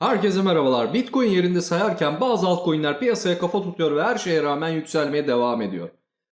Herkese merhabalar. Bitcoin yerinde sayarken bazı altcoin'ler piyasaya kafa tutuyor ve her şeye rağmen yükselmeye devam ediyor.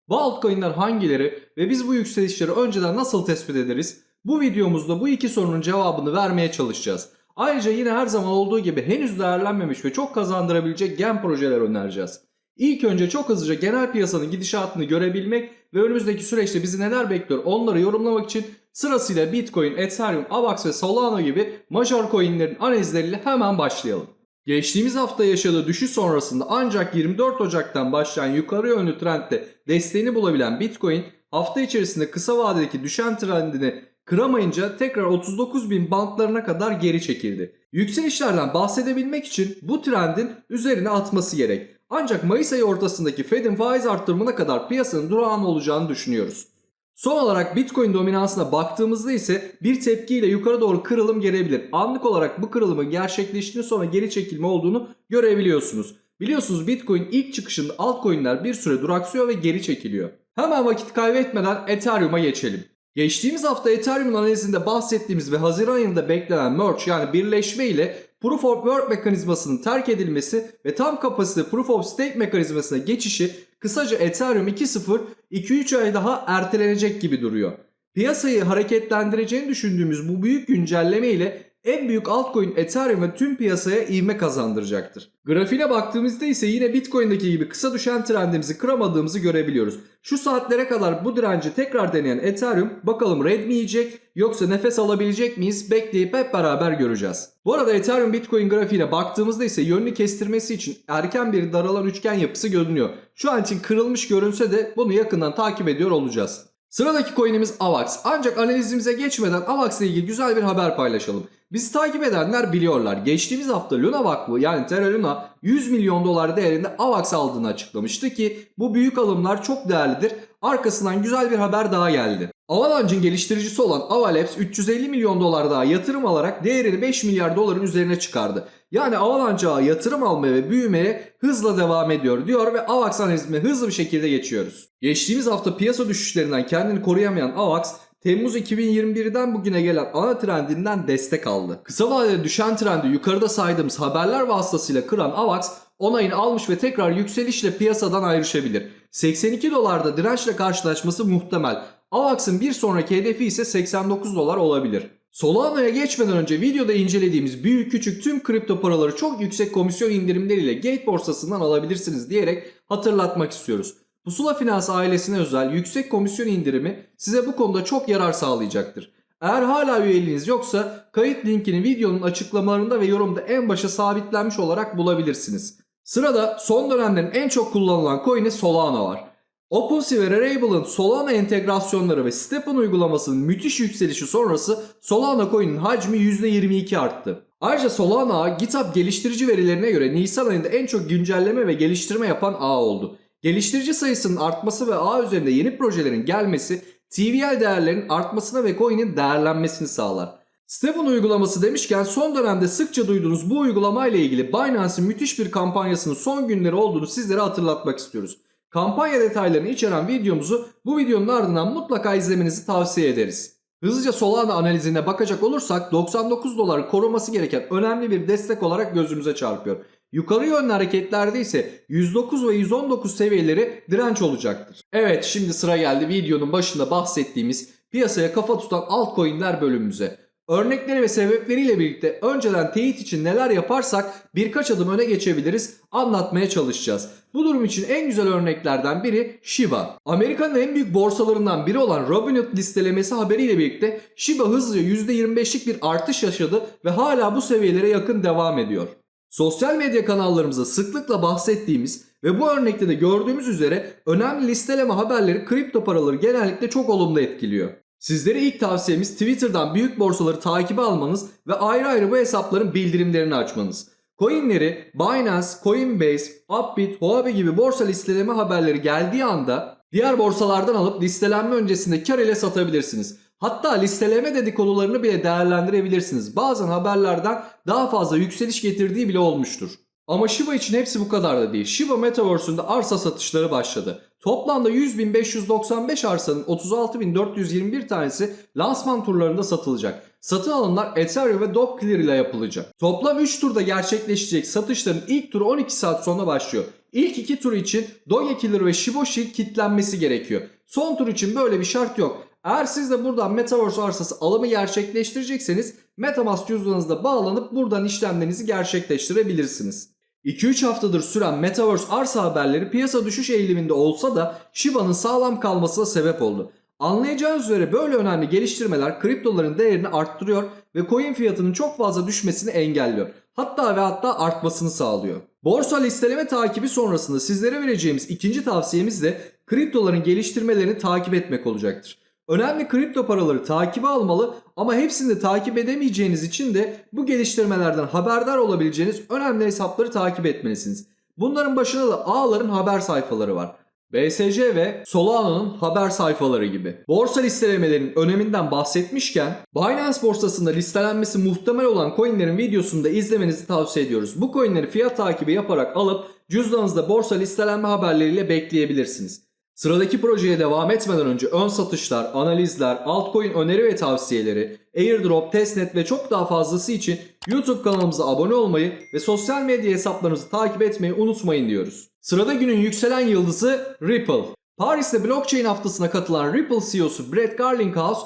Bu altcoin'ler hangileri ve biz bu yükselişleri önceden nasıl tespit ederiz? Bu videomuzda bu iki sorunun cevabını vermeye çalışacağız. Ayrıca yine her zaman olduğu gibi henüz değerlenmemiş ve çok kazandırabilecek gen projeler önereceğiz. İlk önce çok hızlıca genel piyasanın gidişatını görebilmek ve önümüzdeki süreçte bizi neler bekliyor onları yorumlamak için sırasıyla Bitcoin, Ethereum, AVAX ve Solana gibi major coinlerin analizleriyle hemen başlayalım. Geçtiğimiz hafta yaşadığı düşüş sonrasında ancak 24 Ocak'tan başlayan yukarı yönlü trendde desteğini bulabilen Bitcoin hafta içerisinde kısa vadedeki düşen trendini kıramayınca tekrar 39 bin bantlarına kadar geri çekildi. Yükselişlerden bahsedebilmek için bu trendin üzerine atması gerek. Ancak Mayıs ayı ortasındaki Fed'in faiz arttırımına kadar piyasanın durağan olacağını düşünüyoruz. Son olarak Bitcoin dominansına baktığımızda ise bir tepkiyle yukarı doğru kırılım gelebilir. Anlık olarak bu kırılımın gerçekleştiğinden sonra geri çekilme olduğunu görebiliyorsunuz. Biliyorsunuz Bitcoin ilk çıkışında altcoin'ler bir süre duraksıyor ve geri çekiliyor. Hemen vakit kaybetmeden Ethereum'a geçelim. Geçtiğimiz hafta Ethereum'un analizinde bahsettiğimiz ve Haziran ayında beklenen merge yani birleşme ile Proof of Work mekanizmasının terk edilmesi ve tam kapasite Proof of Stake mekanizmasına geçişi kısaca Ethereum 2.0 2-3 ay daha ertelenecek gibi duruyor. Piyasayı hareketlendireceğini düşündüğümüz bu büyük güncelleme ile en büyük altcoin Ethereum ve tüm piyasaya ivme kazandıracaktır. Grafiğine baktığımızda ise yine Bitcoin'deki gibi kısa düşen trendimizi kıramadığımızı görebiliyoruz. Şu saatlere kadar bu direnci tekrar deneyen Ethereum bakalım red mi yiyecek yoksa nefes alabilecek miyiz bekleyip hep beraber göreceğiz. Bu arada Ethereum Bitcoin grafiğine baktığımızda ise yönünü kestirmesi için erken bir daralan üçgen yapısı görünüyor. Şu an için kırılmış görünse de bunu yakından takip ediyor olacağız. Sıradaki coin'imiz AVAX. Ancak analizimize geçmeden AVAX ile ilgili güzel bir haber paylaşalım. Bizi takip edenler biliyorlar. Geçtiğimiz hafta Luna Vakfı yani Terra Luna 100 milyon dolar değerinde AVAX aldığını açıklamıştı ki bu büyük alımlar çok değerlidir. Arkasından güzel bir haber daha geldi. Avalanche'ın geliştiricisi olan Avalabs 350 milyon dolar daha yatırım alarak değerini 5 milyar doların üzerine çıkardı. Yani Avalanche'a yatırım almaya ve büyümeye hızla devam ediyor diyor ve AVAX analizine hızlı bir şekilde geçiyoruz. Geçtiğimiz hafta piyasa düşüşlerinden kendini koruyamayan AVAX Temmuz 2021'den bugüne gelen ana trendinden destek aldı. Kısa vadede düşen trendi yukarıda saydığımız haberler vasıtasıyla kıran AVAX onayını almış ve tekrar yükselişle piyasadan ayrışabilir. 82 dolarda dirençle karşılaşması muhtemel. AVAX'ın bir sonraki hedefi ise 89 dolar olabilir. Solana'ya geçmeden önce videoda incelediğimiz büyük küçük tüm kripto paraları çok yüksek komisyon indirimleriyle Gate borsasından alabilirsiniz diyerek hatırlatmak istiyoruz. Pusula Finans ailesine özel yüksek komisyon indirimi size bu konuda çok yarar sağlayacaktır. Eğer hala üyeliğiniz yoksa kayıt linkini videonun açıklamalarında ve yorumda en başa sabitlenmiş olarak bulabilirsiniz. Sırada son dönemlerin en çok kullanılan coin'i Solana var. OpenSea ve Rarable'ın Solana entegrasyonları ve Stepan uygulamasının müthiş yükselişi sonrası Solana coin'in hacmi %22 arttı. Ayrıca Solana GitHub geliştirici verilerine göre Nisan ayında en çok güncelleme ve geliştirme yapan ağ oldu. Geliştirici sayısının artması ve ağ üzerinde yeni projelerin gelmesi TVL değerlerinin artmasına ve coin'in değerlenmesini sağlar. Stephen uygulaması demişken son dönemde sıkça duyduğunuz bu uygulama ile ilgili Binance'in müthiş bir kampanyasının son günleri olduğunu sizlere hatırlatmak istiyoruz. Kampanya detaylarını içeren videomuzu bu videonun ardından mutlaka izlemenizi tavsiye ederiz. Hızlıca Solana analizine bakacak olursak 99 doları koruması gereken önemli bir destek olarak gözümüze çarpıyor. Yukarı yönlü hareketlerde ise 109 ve 119 seviyeleri direnç olacaktır. Evet şimdi sıra geldi videonun başında bahsettiğimiz piyasaya kafa tutan altcoin'ler bölümümüze. Örnekleri ve sebepleriyle birlikte önceden teyit için neler yaparsak birkaç adım öne geçebiliriz anlatmaya çalışacağız. Bu durum için en güzel örneklerden biri Shiba. Amerika'nın en büyük borsalarından biri olan Robinhood listelemesi haberiyle birlikte Shiba hızlıca %25'lik bir artış yaşadı ve hala bu seviyelere yakın devam ediyor. Sosyal medya kanallarımızda sıklıkla bahsettiğimiz ve bu örnekte de gördüğümüz üzere önemli listeleme haberleri kripto paraları genellikle çok olumlu etkiliyor. Sizlere ilk tavsiyemiz Twitter'dan büyük borsaları takibe almanız ve ayrı ayrı bu hesapların bildirimlerini açmanız. Coinleri Binance, Coinbase, Upbit, Huobi gibi borsa listeleme haberleri geldiği anda diğer borsalardan alıp listelenme öncesinde kar ile satabilirsiniz. Hatta listeleme dedikodularını bile değerlendirebilirsiniz. Bazen haberlerden daha fazla yükseliş getirdiği bile olmuştur. Ama Shiba için hepsi bu kadar da değil. Shiba Metaverse'ünde arsa satışları başladı. Toplamda 100.595 arsanın 36.421 tanesi lansman turlarında satılacak. Satın alımlar Ethereum ve Dogecoin ile yapılacak. Toplam 3 turda gerçekleşecek satışların ilk turu 12 saat sonra başlıyor. İlk iki tur için Dogecoin ve Shiboshi kitlenmesi gerekiyor. Son tur için böyle bir şart yok. Eğer siz de buradan Metaverse arsası alımı gerçekleştirecekseniz Metamask cüzdanınızda bağlanıp buradan işlemlerinizi gerçekleştirebilirsiniz. 2-3 haftadır süren Metaverse arsa haberleri piyasa düşüş eğiliminde olsa da Shiba'nın sağlam kalmasına sebep oldu. Anlayacağınız üzere böyle önemli geliştirmeler kriptoların değerini arttırıyor ve coin fiyatının çok fazla düşmesini engelliyor. Hatta ve hatta artmasını sağlıyor. Borsa listeleme takibi sonrasında sizlere vereceğimiz ikinci tavsiyemiz de kriptoların geliştirmelerini takip etmek olacaktır. Önemli kripto paraları takibe almalı ama hepsini de takip edemeyeceğiniz için de bu geliştirmelerden haberdar olabileceğiniz önemli hesapları takip etmelisiniz. Bunların başında da ağların haber sayfaları var. BSC ve Solano'nun haber sayfaları gibi. Borsa listelemelerinin öneminden bahsetmişken Binance borsasında listelenmesi muhtemel olan coinlerin videosunu da izlemenizi tavsiye ediyoruz. Bu coinleri fiyat takibi yaparak alıp cüzdanınızda borsa listelenme haberleriyle bekleyebilirsiniz. Sıradaki projeye devam etmeden önce ön satışlar, analizler, altcoin öneri ve tavsiyeleri, airdrop, testnet ve çok daha fazlası için YouTube kanalımıza abone olmayı ve sosyal medya hesaplarımızı takip etmeyi unutmayın diyoruz. Sırada günün yükselen yıldızı Ripple. Paris'te blockchain haftasına katılan Ripple CEO'su Brett Garlinghouse,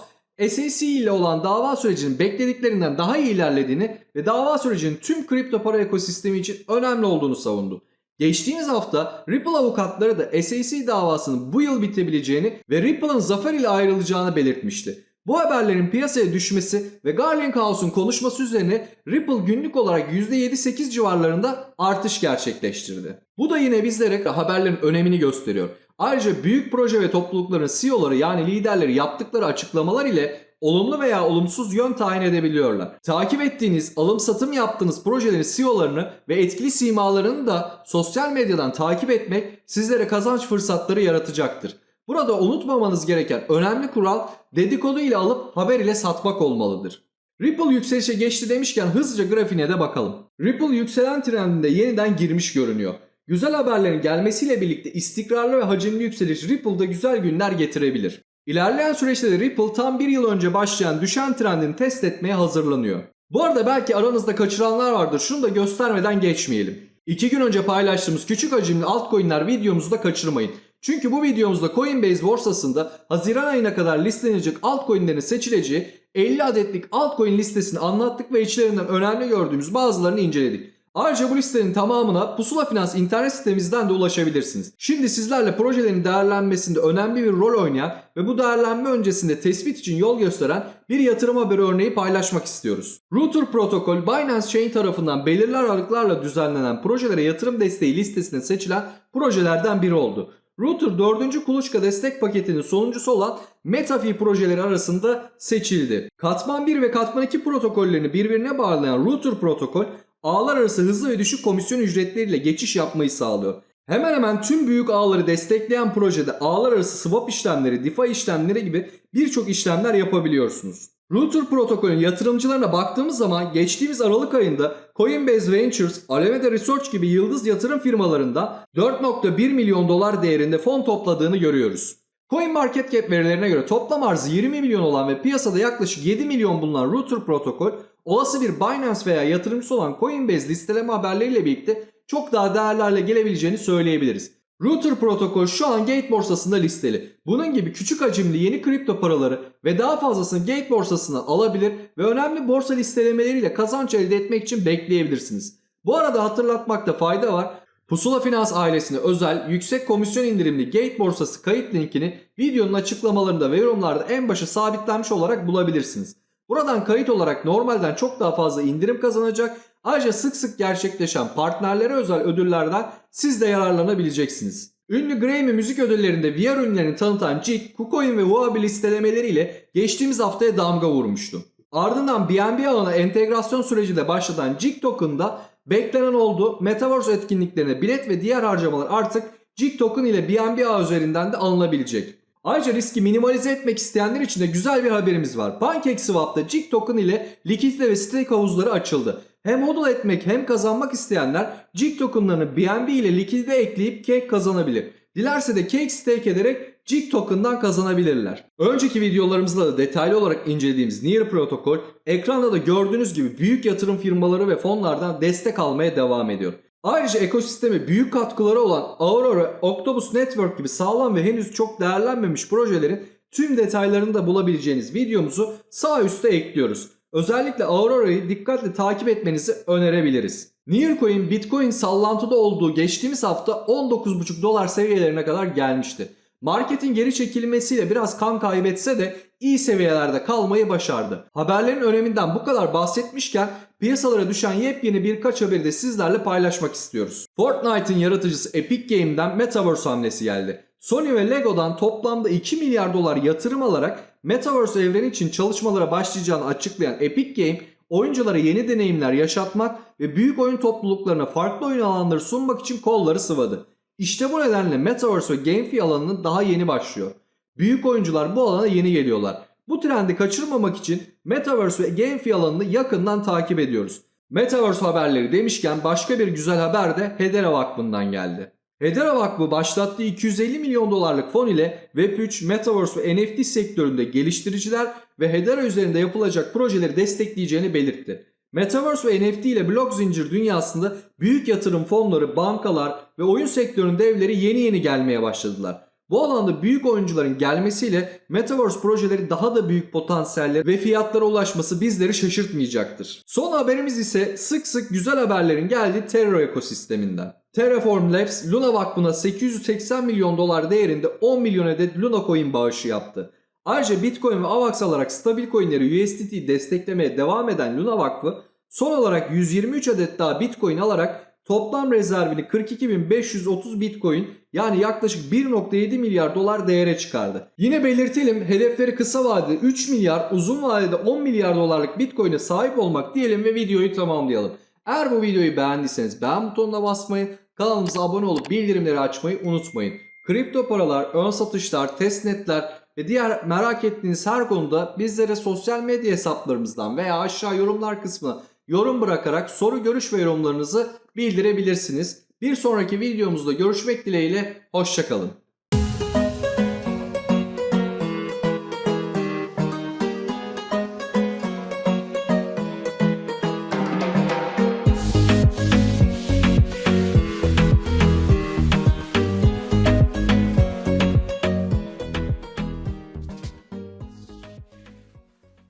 SEC ile olan dava sürecinin beklediklerinden daha iyi ilerlediğini ve dava sürecinin tüm kripto para ekosistemi için önemli olduğunu savundu. Geçtiğimiz hafta Ripple avukatları da SEC davasının bu yıl bitebileceğini ve Ripple'ın zafer ile ayrılacağını belirtmişti. Bu haberlerin piyasaya düşmesi ve Garlinghouse'un konuşması üzerine Ripple günlük olarak %7-8 civarlarında artış gerçekleştirdi. Bu da yine bizlere haberlerin önemini gösteriyor. Ayrıca büyük proje ve toplulukların CEO'ları yani liderleri yaptıkları açıklamalar ile olumlu veya olumsuz yön tayin edebiliyorlar. Takip ettiğiniz, alım satım yaptığınız projelerin CEO'larını ve etkili simalarını da sosyal medyadan takip etmek sizlere kazanç fırsatları yaratacaktır. Burada unutmamanız gereken önemli kural dedikodu ile alıp haber ile satmak olmalıdır. Ripple yükselişe geçti demişken hızlıca grafiğine de bakalım. Ripple yükselen trendinde yeniden girmiş görünüyor. Güzel haberlerin gelmesiyle birlikte istikrarlı ve hacimli yükseliş Ripple'da güzel günler getirebilir. İlerleyen süreçte de Ripple tam bir yıl önce başlayan düşen trendini test etmeye hazırlanıyor. Bu arada belki aranızda kaçıranlar vardır şunu da göstermeden geçmeyelim. İki gün önce paylaştığımız küçük hacimli altcoin'ler videomuzu da kaçırmayın. Çünkü bu videomuzda Coinbase borsasında Haziran ayına kadar listelenecek altcoin'lerin seçileceği 50 adetlik altcoin listesini anlattık ve içlerinden önemli gördüğümüz bazılarını inceledik. Ayrıca bu listenin tamamına Pusula Finans internet sitemizden de ulaşabilirsiniz. Şimdi sizlerle projelerin değerlenmesinde önemli bir rol oynayan ve bu değerlenme öncesinde tespit için yol gösteren bir yatırım haberi örneği paylaşmak istiyoruz. Router Protokol Binance Chain tarafından belirli aralıklarla düzenlenen projelere yatırım desteği listesine seçilen projelerden biri oldu. Router 4. kuluçka destek paketinin sonuncusu olan MetaFi projeleri arasında seçildi. Katman 1 ve Katman 2 protokollerini birbirine bağlayan Router protokol ağlar arası hızlı ve düşük komisyon ücretleriyle geçiş yapmayı sağlıyor. Hemen hemen tüm büyük ağları destekleyen projede ağlar arası swap işlemleri, DeFi işlemleri gibi birçok işlemler yapabiliyorsunuz. Router protokolün yatırımcılarına baktığımız zaman geçtiğimiz Aralık ayında Coinbase Ventures, Alameda Research gibi yıldız yatırım firmalarında 4.1 milyon dolar değerinde fon topladığını görüyoruz. CoinMarketCap verilerine göre toplam arzı 20 milyon olan ve piyasada yaklaşık 7 milyon bulunan Router protokol olası bir Binance veya yatırımcısı olan Coinbase listeleme haberleriyle birlikte çok daha değerli hale gelebileceğini söyleyebiliriz. Router protokol şu an Gate borsasında listeli. Bunun gibi küçük hacimli yeni kripto paraları ve daha fazlasını Gate borsasından alabilir ve önemli borsa listelemeleriyle kazanç elde etmek için bekleyebilirsiniz. Bu arada hatırlatmakta fayda var. Pusula Finans ailesine özel yüksek komisyon indirimli Gate borsası kayıt linkini videonun açıklamalarında ve yorumlarda en başa sabitlenmiş olarak bulabilirsiniz. Buradan kayıt olarak normalden çok daha fazla indirim kazanacak. Ayrıca sık sık gerçekleşen partnerlere özel ödüllerden siz de yararlanabileceksiniz. Ünlü Grammy müzik ödüllerinde VR ürünlerini tanıtan Jig, KuCoin ve Huobi listelemeleriyle geçtiğimiz haftaya damga vurmuştu. Ardından BNB ağına entegrasyon süreci de başlatan Jig Token'da beklenen oldu. Metaverse etkinliklerine bilet ve diğer harcamalar artık Jig Token ile BNB ağı üzerinden de alınabilecek. Ayrıca riski minimalize etmek isteyenler için de güzel bir haberimiz var. PancakeSwap'ta Jig Token ile likidite ve stake havuzları açıldı. Hem hodl etmek hem kazanmak isteyenler Jig tokenlarını BNB ile likidite ekleyip cake kazanabilir. Dilerse de cake stake ederek JIG token'dan kazanabilirler. Önceki videolarımızda da detaylı olarak incelediğimiz Near protokol ekranda da gördüğünüz gibi büyük yatırım firmaları ve fonlardan destek almaya devam ediyor. Ayrıca ekosisteme büyük katkıları olan Aurora, Octopus Network gibi sağlam ve henüz çok değerlenmemiş projelerin tüm detaylarını da bulabileceğiniz videomuzu sağ üstte ekliyoruz. Özellikle Aurora'yı dikkatle takip etmenizi önerebiliriz. Nearcoin Bitcoin sallantıda olduğu geçtiğimiz hafta 19,5 dolar seviyelerine kadar gelmişti. Marketin geri çekilmesiyle biraz kan kaybetse de iyi seviyelerde kalmayı başardı. Haberlerin öneminden bu kadar bahsetmişken piyasalara düşen yepyeni birkaç haberi de sizlerle paylaşmak istiyoruz. Fortnite'ın yaratıcısı Epic Game'den Metaverse hamlesi geldi. Sony ve Lego'dan toplamda 2 milyar dolar yatırım alarak Metaverse evreni için çalışmalara başlayacağını açıklayan Epic Game, oyunculara yeni deneyimler yaşatmak ve büyük oyun topluluklarına farklı oyun alanları sunmak için kolları sıvadı. İşte bu nedenle Metaverse ve GameFi alanının daha yeni başlıyor. Büyük oyuncular bu alana yeni geliyorlar. Bu trendi kaçırmamak için Metaverse ve GameFi alanını yakından takip ediyoruz. Metaverse haberleri demişken başka bir güzel haber de Hedera Vakfı'ndan geldi. Hedera Vakfı başlattığı 250 milyon dolarlık fon ile Web3, Metaverse ve NFT sektöründe geliştiriciler ve Hedera üzerinde yapılacak projeleri destekleyeceğini belirtti. Metaverse ve NFT ile blok zincir dünyasında büyük yatırım fonları, bankalar ve oyun sektörünün devleri yeni yeni gelmeye başladılar. Bu alanda büyük oyuncuların gelmesiyle Metaverse projeleri daha da büyük potansiyeller ve fiyatlara ulaşması bizleri şaşırtmayacaktır. Son haberimiz ise sık sık güzel haberlerin geldiği Terra ekosisteminden. Terraform Labs Luna Vakfı'na 880 milyon dolar değerinde 10 milyon adet Luna Coin bağışı yaptı. Ayrıca Bitcoin ve AVAX alarak stabil coinleri USDT desteklemeye devam eden Luna Vakfı son olarak 123 adet daha Bitcoin alarak toplam rezervini 42.530 Bitcoin yani yaklaşık 1.7 milyar dolar değere çıkardı. Yine belirtelim hedefleri kısa vadede 3 milyar uzun vadede 10 milyar dolarlık Bitcoin'e sahip olmak diyelim ve videoyu tamamlayalım. Eğer bu videoyu beğendiyseniz beğen butonuna basmayı, kanalımıza abone olup bildirimleri açmayı unutmayın. Kripto paralar, ön satışlar, testnetler ve diğer merak ettiğiniz her konuda bizlere sosyal medya hesaplarımızdan veya aşağı yorumlar kısmına yorum bırakarak soru, görüş ve yorumlarınızı bildirebilirsiniz. Bir sonraki videomuzda görüşmek dileğiyle, hoşçakalın.